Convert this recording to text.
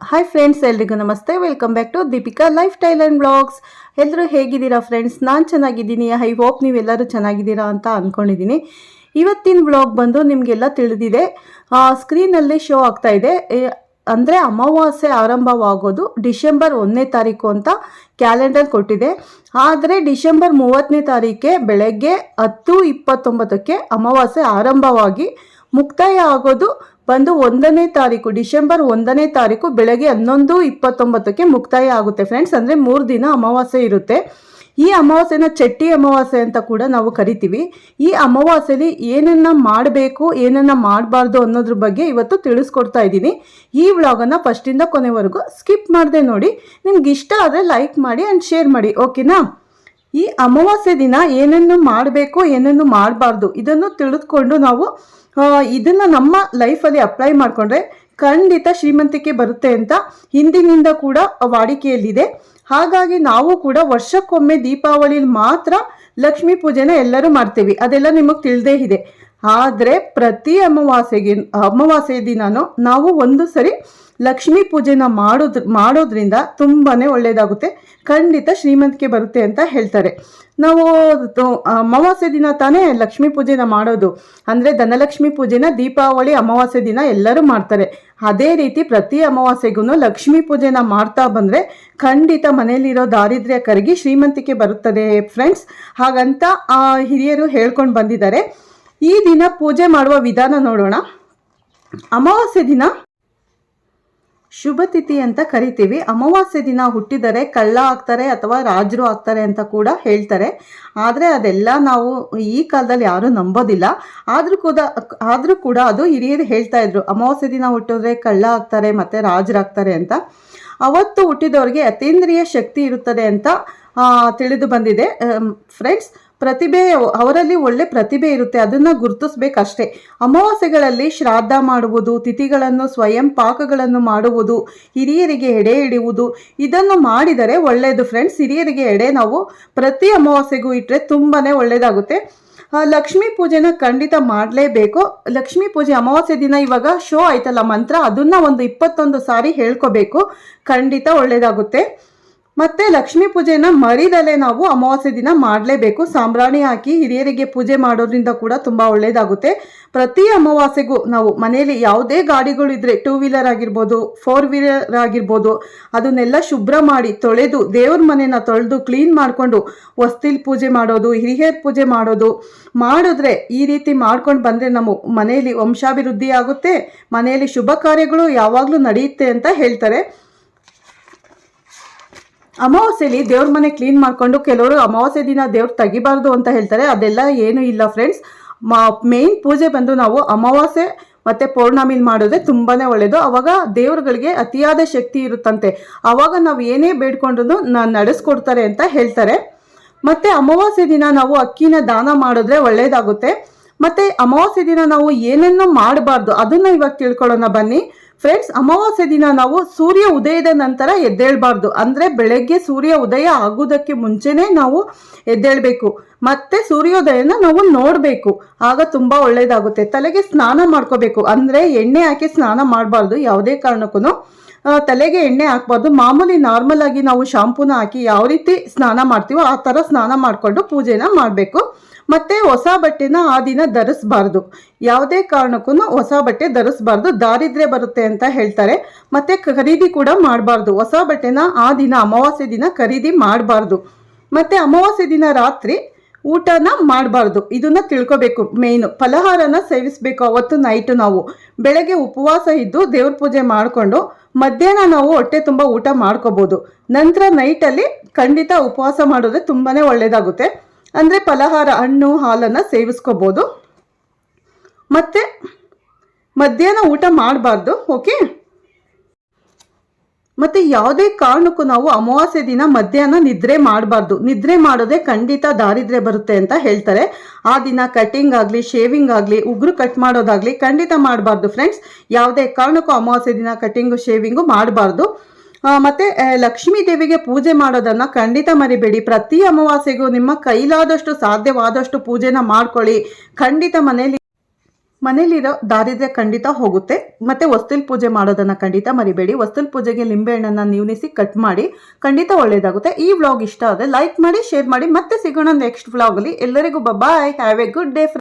Hi friends ಎಲ್ರಿಗೂ ನಮಸ್ತೆ. Welcome back to Deepika lifestyle and blogs ಎಲ್ಲರೂ ಹೇಗಿದ್ದೀರಾ ಫ್ರೆಂಡ್ಸ್ ನಾನು ಚೆನ್ನಾಗಿದ್ದೀನಿ. ಐ ಹೋಪ್ ನೀವೆಲ್ಲರೂ ಚೆನ್ನಾಗಿದ್ದೀರಾ ಅಂತ ಅಂದ್ಕೊಂಡಿದ್ದೀನಿ ಇವತ್ತಿನ ಬ್ಲಾಗ್ ಬಂದು ನಿಮಗೆಲ್ಲ ತಿಳಿದಿದೆ. ಸ್ಕ್ರೀನಲ್ಲಿ ಶೋ ಆಗ್ತಾ ಇದೆ. ಅಂದರೆ ಅಮಾವಾಸ್ಯೆ ಆರಂಭವಾಗೋದು ಡಿಸೆಂಬರ್ ಒಂದನೇ ತಾರೀಕು ಅಂತ ಕ್ಯಾಲೆಂಡರ್ ಕೊಟ್ಟಿದೆ. ಆದರೆ ಡಿಸೆಂಬರ್ ಮೂವತ್ತನೇ ತಾರೀಕೆ ಬೆಳಗ್ಗೆ ಹತ್ತು ಇಪ್ಪತ್ತೊಂಬತ್ತಕ್ಕೆ ಅಮಾವಾಸ್ಯೆ ಆರಂಭವಾಗಿ ಮುಕ್ತಾಯ ಆಗೋದು ಬಂದು ಒಂದನೇ ತಾರೀಕು, ಡಿಸೆಂಬರ್ ಒಂದನೇ ತಾರೀಕು ಬೆಳಗ್ಗೆ ಹನ್ನೊಂದು ಇಪ್ಪತ್ತೊಂಬತ್ತಕ್ಕೆ ಮುಕ್ತಾಯ ಆಗುತ್ತೆ ಫ್ರೆಂಡ್ಸ್ ಅಂದರೆ ಮೂರು ದಿನ ಅಮಾವಾಸ್ಯೆ ಇರುತ್ತೆ. ಈ ಅಮಾವಾಸ್ಯೆನ ಚಟ್ಟಿ ಅಮಾವಾಸ್ಯೆ ಅಂತ ಕೂಡ ನಾವು ಕರಿತೀವಿ. ಈ ಅಮಾವಾಸ್ಯೆಲಿ ಏನನ್ನ ಮಾಡಬೇಕು, ಏನನ್ನ ಮಾಡಬಾರ್ದು ಅನ್ನೋದ್ರ ಬಗ್ಗೆ ಇವತ್ತು ತಿಳಿಸ್ಕೊಡ್ತಾ ಇದ್ದೀನಿ. ಈ ವ್ಲಾಗನ್ನು ಫಸ್ಟಿಂದ ಕೊನೆವರೆಗೂ ಸ್ಕಿಪ್ ಮಾಡಿದೆ ನೋಡಿ. ನಿಮ್ಗೆ ಇಷ್ಟ ಆದರೆ ಲೈಕ್ ಮಾಡಿ ಆ್ಯಂಡ್ ಶೇರ್ ಮಾಡಿ ಓಕೆನಾ ಈ ಅಮಾವಾಸ್ಯೆ ದಿನ ಏನನ್ನು ಮಾಡಬೇಕು ಏನನ್ನು ಮಾಡಬಾರ್ದು ಇದನ್ನು ತಿಳಿದುಕೊಂಡು ನಾವು ಇದನ್ನು ನಮ್ಮ ಲೈಫಲ್ಲಿ ಅಪ್ಲೈ ಮಾಡಿಕೊಂಡ್ರೆ ಖಂಡಿತ ಶ್ರೀಮಂತಿಕೆ ಬರುತ್ತೆ ಅಂತ ಹಿಂದಿನಿಂದ ಕೂಡ ವಾಡಿಕೆಯಲ್ಲಿದೆ. ಹಾಗಾಗಿ ನಾವು ಕೂಡ ವರ್ಷಕ್ಕೊಮ್ಮೆ ದೀಪಾವಳಿಲಿ ಮಾತ್ರ ಲಕ್ಷ್ಮೀ ಪೂಜೆನ ಎಲ್ಲರೂ ಮಾಡ್ತೀವಿ. ಅದೆಲ್ಲ ನಿಮಗೆ ತಿಳಿದೇ ಇದೆ. ಆದರೆ ಪ್ರತಿ ಅಮಾವಾಸ್ಯೆಗೆ, ಅಮಾವಾಸ್ಯೆ ದಿನಾನು ನಾವು ಒಂದು ಸರಿ ಲಕ್ಷ್ಮೀ ಪೂಜೆನ ಮಾಡೋದ್ರ ಮಾಡೋದ್ರಿಂದ ತುಂಬಾ ಒಳ್ಳೆಯದಾಗುತ್ತೆ ಖಂಡಿತ ಶ್ರೀಮಂತಿಕೆ ಬರುತ್ತೆ ಅಂತ ಹೇಳ್ತಾರೆ. ನಾವು ಅಮಾವಾಸ್ಯೆ ದಿನ ತಾನೇ ಲಕ್ಷ್ಮೀ ಪೂಜೆನ ಮಾಡೋದು. ಅಂದರೆ ಧನಲಕ್ಷ್ಮಿ ಪೂಜೆನ ದೀಪಾವಳಿ, ಅಮಾವಾಸ್ಯೆ ದಿನ ಎಲ್ಲರೂ ಮಾಡ್ತಾರೆ. ಅದೇ ರೀತಿ ಪ್ರತಿ ಅಮಾವಾಸ್ಯೆಗೂ ಲಕ್ಷ್ಮೀ ಪೂಜೆನ ಮಾಡ್ತಾ ಬಂದರೆ ಖಂಡಿತ ಮನೆಯಲ್ಲಿರೋ ದಾರಿದ್ರ್ಯ ಕರಗಿ ಶ್ರೀಮಂತಿಕೆ ಬರುತ್ತದೆ, ಫ್ರೆಂಡ್ಸ್. ಹಾಗಂತ ಆ ಹಿರಿಯರು ಹೇಳ್ಕೊಂಡು ಬಂದಿದ್ದಾರೆ. ಈ ದಿನ ಪೂಜೆ ಮಾಡುವ ವಿಧಾನ ನೋಡೋಣ. ಅಮಾವಾಸ್ಯೆ ದಿನ ಶುಭ ತಿಥಿ ಅಂತ ಕರಿತೀವಿ. ಅಮಾವಾಸ್ಯೆ ದಿನ ಹುಟ್ಟಿದರೆ ಕಳ್ಳ ಆಗ್ತಾರೆ ಅಥವಾ ರಾಜರು ಆಗ್ತಾರೆ ಅಂತ ಕೂಡ ಹೇಳ್ತಾರೆ. ಆದರೆ ಅದೆಲ್ಲ ನಾವು ಈ ಕಾಲದಲ್ಲಿ ಯಾರೂ ನಂಬೋದಿಲ್ಲ. ಆದರೂ ಕೂಡ ಆದರೂ ಕೂಡ ಅದು ಹಿರಿಯರು ಹೇಳ್ತಾ ಇದ್ರು, ಅಮಾವಾಸ್ಯೆ ದಿನ ಹುಟ್ಟಿದ್ರೆ ಕಳ್ಳ ಆಗ್ತಾರೆ ಮತ್ತು ರಾಜರಾಗ್ತಾರೆ ಅಂತ. ಅವತ್ತು ಹುಟ್ಟಿದವ್ರಿಗೆ ಅತೀಂದ್ರಿಯ ಶಕ್ತಿ ಇರುತ್ತದೆ ಅಂತ ತಿಳಿದು ಬಂದಿದೆ. ಫ್ರೆಂಡ್ಸ್ ಪ್ರತಿಭೆ, ಅವರಲ್ಲಿ ಒಳ್ಳೆ ಪ್ರತಿಭೆ ಇರುತ್ತೆ, ಅದನ್ನು ಗುರುತಿಸ್ಬೇಕಷ್ಟೇ. ಅಮಾವಾಸ್ಯೆಗಳಲ್ಲಿ ಶ್ರಾದ್ದ ಮಾಡುವುದು, ತಿಥಿಗಳನ್ನು, ಸ್ವಯಂ ಪಾಕಗಳನ್ನು ಮಾಡುವುದು, ಹಿರಿಯರಿಗೆ ಎಡೆ ಹಿಡಿಯುವುದು, ಇದನ್ನು ಮಾಡಿದರೆ ಒಳ್ಳೆಯದು ಫ್ರೆಂಡ್ಸ್ ಹಿರಿಯರಿಗೆ ಎಡೆ ನಾವು ಪ್ರತಿ ಅಮಾವಾಸ್ಯೆಗೂ ಇಟ್ಟರೆ ತುಂಬಾ ಒಳ್ಳೆಯದಾಗುತ್ತೆ ಲಕ್ಷ್ಮೀ ಪೂಜೆನ ಖಂಡಿತ ಮಾಡಲೇಬೇಕು. ಲಕ್ಷ್ಮೀ ಪೂಜೆ ಅಮಾವಾಸ್ಯೆ ದಿನ ಇವಾಗ ಶೋ ಆಯ್ತಲ್ಲ ಮಂತ್ರ, ಅದನ್ನು ಒಂದು ಇಪ್ಪತ್ತೊಂದು ಸಾರಿ ಹೇಳ್ಕೋಬೇಕು. ಖಂಡಿತ ಒಳ್ಳೆಯದಾಗುತ್ತೆ ಮತ್ತೆ ಲಕ್ಷ್ಮೀ ಪೂಜೆನ ಮರಿದಲೆ ನಾವು ಅಮಾವಾಸ್ಯೆ ದಿನ ಮಾಡಲೇಬೇಕು. ಸಾಂಬ್ರಾಣಿ ಹಾಕಿ ಹಿರಿಯರಿಗೆ ಪೂಜೆ ಮಾಡೋದ್ರಿಂದ ಕೂಡ ತುಂಬ ಒಳ್ಳೆಯದಾಗುತ್ತೆ ಪ್ರತಿ ಅಮಾವಾಸ್ಯೆಗೂ ನಾವು ಮನೆಯಲ್ಲಿ ಯಾವುದೇ ಗಾಡಿಗಳು ಇದ್ರೆ ಟೂ ವೀಲರ್ ಆಗಿರ್ಬೋದು ಫೋರ್ ವೀಲರ್ ಆಗಿರ್ಬೋದು, ಅದನ್ನೆಲ್ಲ ಶುಭ್ರ ಮಾಡಿ ತೊಳೆದು ದೇವ್ರ ಮನೆನ ತೊಳೆದು ಕ್ಲೀನ್ ಮಾಡಿಕೊಂಡು ಹೊಸ್ತಿಲ್ ಪೂಜೆ ಮಾಡೋದು, ಹಿರಿಯರ ಪೂಜೆ ಮಾಡೋದು ಮಾಡಿದ್ರೆ ಈ ರೀತಿ ಮಾಡ್ಕೊಂಡು ಬಂದರೆ ನಮ್ಮ ಮನೆಯಲ್ಲಿ ವಂಶಾಭಿವೃದ್ಧಿ ಆಗುತ್ತೆ. ಮನೆಯಲ್ಲಿ ಶುಭ ಕಾರ್ಯಗಳು ಯಾವಾಗಲೂ ನಡೆಯುತ್ತೆ ಅಂತ ಹೇಳ್ತಾರೆ. ಅಮಾವಾಸ್ಯೆಲಿ ದೇವ್ರ ಮನೆ ಕ್ಲೀನ್ ಮಾಡ್ಕೊಂಡು ಕೆಲವರು ಅಮಾವಾಸ್ಯೆ ದಿನ ದೇವ್ರು ತೆಗಿಬಾರ್ದು ಅಂತ ಹೇಳ್ತಾರೆ. ಅದೆಲ್ಲ ಏನೂ ಇಲ್ಲ ಫ್ರೆಂಡ್ಸ್ ಮೇನ್ ಪೂಜೆ ಬಂದು ನಾವು ಅಮಾವಾಸ್ಯೆ ಮತ್ತೆ ಪೌರ್ಣಮಿಲಿ ಮಾಡಿದ್ರೆ ತುಂಬಾ ಒಳ್ಳೆಯದು ಆವಾಗ ದೇವರುಗಳಿಗೆ ಅತಿಯಾದ ಶಕ್ತಿ ಇರುತ್ತಂತೆ. ಆವಾಗ ನಾವು ಏನೇ ಬೇಡ್ಕೊಂಡ್ರು ನಡೆಸ್ಕೊಡ್ತಾರೆ ಅಂತ ಹೇಳ್ತಾರೆ. ಮತ್ತೆ ಅಮಾವಾಸ್ಯೆ ದಿನ ನಾವು ಅಕ್ಕಿನ ದಾನ ಮಾಡಿದ್ರೆ ಒಳ್ಳೆಯದಾಗುತ್ತೆ ಮತ್ತೆ ಅಮಾವಾಸ್ಯೆ ದಿನ ನಾವು ಏನನ್ನು ಮಾಡಬಾರ್ದು. ಅದನ್ನು ಇವಾಗ ತಿಳ್ಕೊಳ್ಳೋಣ ಬನ್ನಿ. ಫ್ರೆಂಡ್ಸ್ ಅಮಾವಾಸ್ಯೆ ದಿನ ನಾವು ಸೂರ್ಯ ಉದಯದ ನಂತರ ಎದ್ದೇಳಬಾರ್ದು. ಅಂದ್ರೆ ಬೆಳಗ್ಗೆ ಸೂರ್ಯ ಉದಯ ಆಗುವುದಕ್ಕೆ ಮುಂಚೆನೇ ನಾವು ಎದ್ದೇಳಬೇಕು. ಮತ್ತೆ ಸೂರ್ಯೋದಯನ ನಾವು ನೋಡಬೇಕು. ಆಗ ತುಂಬಾ ಒಳ್ಳೇದಾಗುತ್ತೆ. ತಲೆಗೆ ಸ್ನಾನ ಮಾಡ್ಕೋಬೇಕು. ಅಂದ್ರೆ ಎಣ್ಣೆ ಹಾಕಿ ಸ್ನಾನ ಮಾಡಬಾರ್ದು ಯಾವುದೇ ಕಾರಣಕ್ಕೂ ತಲೆಗೆ ಎಣ್ಣೆ ಹಾಕ್ಬಾರ್ದು. ಮಾಮೂಲಿ ನಾರ್ಮಲ್ ಆಗಿ ನಾವು ಶಾಂಪೂನ ಹಾಕಿ ಯಾವ ರೀತಿ ಸ್ನಾನ ಮಾಡ್ತೀವೋ ಆ ಥರ ಸ್ನಾನ ಮಾಡಿಕೊಂಡು ಪೂಜೆನ ಮಾಡಬೇಕು. ಮತ್ತೆ ಹೊಸ ಬಟ್ಟೆನ ಆ ದಿನ ಧರಿಸ್ಬಾರ್ದು. ಯಾವುದೇ ಕಾರಣಕ್ಕೂ ಹೊಸ ಬಟ್ಟೆ ಧರಿಸ್ಬಾರ್ದು. ದಾರಿದ್ರೆ ಬರುತ್ತೆ ಅಂತ ಹೇಳ್ತಾರೆ. ಮತ್ತೆ ಖರೀದಿ ಕೂಡ ಮಾಡಬಾರ್ದು. ಹೊಸ ಬಟ್ಟೆನ ಆ ದಿನ, ಅಮಾವಾಸ್ಯೆ ದಿನ ಖರೀದಿ ಮಾಡಬಾರ್ದು. ಮತ್ತೆ ಅಮಾವಾಸ್ಯೆ ದಿನ ರಾತ್ರಿ ಊಟನ ಮಾಡಬಾರ್ದು. ಇದನ್ನ ತಿಳ್ಕೊಬೇಕು ಮೇಯ್ನು ಫಲಹಾರನ ಸೇವಿಸಬೇಕು ಅವತ್ತು ನೈಟು ನಾವು. ಬೆಳಗ್ಗೆ ಉಪವಾಸ ಇದ್ದು ದೇವ್ರ ಪೂಜೆ ಮಾಡಿಕೊಂಡು, ಮಧ್ಯಾಹ್ನ ನಾವು ಹೊಟ್ಟೆ ತುಂಬ ಊಟ ಮಾಡ್ಕೋಬೋದು. ನಂತರ ನೈಟಲ್ಲಿ ಖಂಡಿತ ಉಪವಾಸ ಮಾಡೋದ್ರೆ ತುಂಬಾ ಒಳ್ಳೆಯದಾಗುತ್ತೆ ಅಂದರೆ ಫಲಹಾರ, ಹಣ್ಣು, ಹಾಲನ್ನು ಸೇವಿಸ್ಕೋಬೋದು. ಮತ್ತು ಮಧ್ಯಾಹ್ನ ಊಟ ಮಾಡಬಾರ್ದು ಓಕೆ ಮತ್ತೆ ಯಾವುದೇ ಕಾರಣಕ್ಕೂ ನಾವು ಅಮಾವಾಸ್ಯೆ ದಿನ ಮಧ್ಯಾಹ್ನ ನಿದ್ರೆ ಮಾಡಬಾರ್ದು. ನಿದ್ರೆ ಮಾಡೋದೇ ಖಂಡಿತ ದಾರಿದ್ರೆ ಬರುತ್ತೆ ಅಂತ ಹೇಳ್ತಾರೆ. ಆ ದಿನ ಕಟಿಂಗ್ ಆಗಲಿ ಶೇವಿಂಗ್ ಆಗಲಿ, ಉಗುರು ಕಟ್ ಮಾಡೋದಾಗ್ಲಿ ಖಂಡಿತ ಮಾಡಬಾರ್ದು ಫ್ರೆಂಡ್ಸ್ ಯಾವುದೇ ಕಾರಣಕ್ಕೂ ಅಮಾವಾಸ್ಯೆ ದಿನ ಕಟಿಂಗು ಶೇವಿಂಗು ಮಾಡಬಾರ್ದು. ಮತ್ತೆ ಲಕ್ಷ್ಮೀ ದೇವಿಗೆ ಪೂಜೆ ಮಾಡೋದನ್ನ ಖಂಡಿತ ಮರಿಬೇಡಿ. ಪ್ರತಿ ಅಮಾವಾಸ್ಯೆಗೂ ನಿಮ್ಮ ಕೈಲಾದಷ್ಟು ಸಾಧ್ಯವಾದಷ್ಟು ಪೂಜೆನ ಮಾಡ್ಕೊಳ್ಳಿ. ಖಂಡಿತ ಮನೆಯಲ್ಲಿ ಮನೇಲಿರೋ ದಾರಿದ್ರ್ಯ ಖಂಡಿತ ಹೋಗುತ್ತೆ. ಮತ್ತೆ ವಸ್ತುಲ್ ಪೂಜೆ ಮಾಡೋದನ್ನ ಖಂಡಿತ ಮರಿಬೇಡಿ. ವಸ್ತುಲ್ ಪೂಜೆಗೆ ಲಿಂಬೆಹಣ್ಣನ್ನ ನೀವನಿಸಿ ಕಟ್ ಮಾಡಿ ಖಂಡಿತ ಒಳ್ಳೇದಾಗುತ್ತೆ. ಈ ವ್ಲಾಗ್ ಇಷ್ಟ ಆದರೆ ಲೈಕ್ ಮಾಡಿ, ಶೇರ್ ಮಾಡಿ, ಮತ್ತೆ ಸಿಗೋಣ ನೆಕ್ಸ್ಟ್ ವ್ಲಾಗಲ್ಲಿ. ಎಲ್ಲರಿಗೂ bye have a good day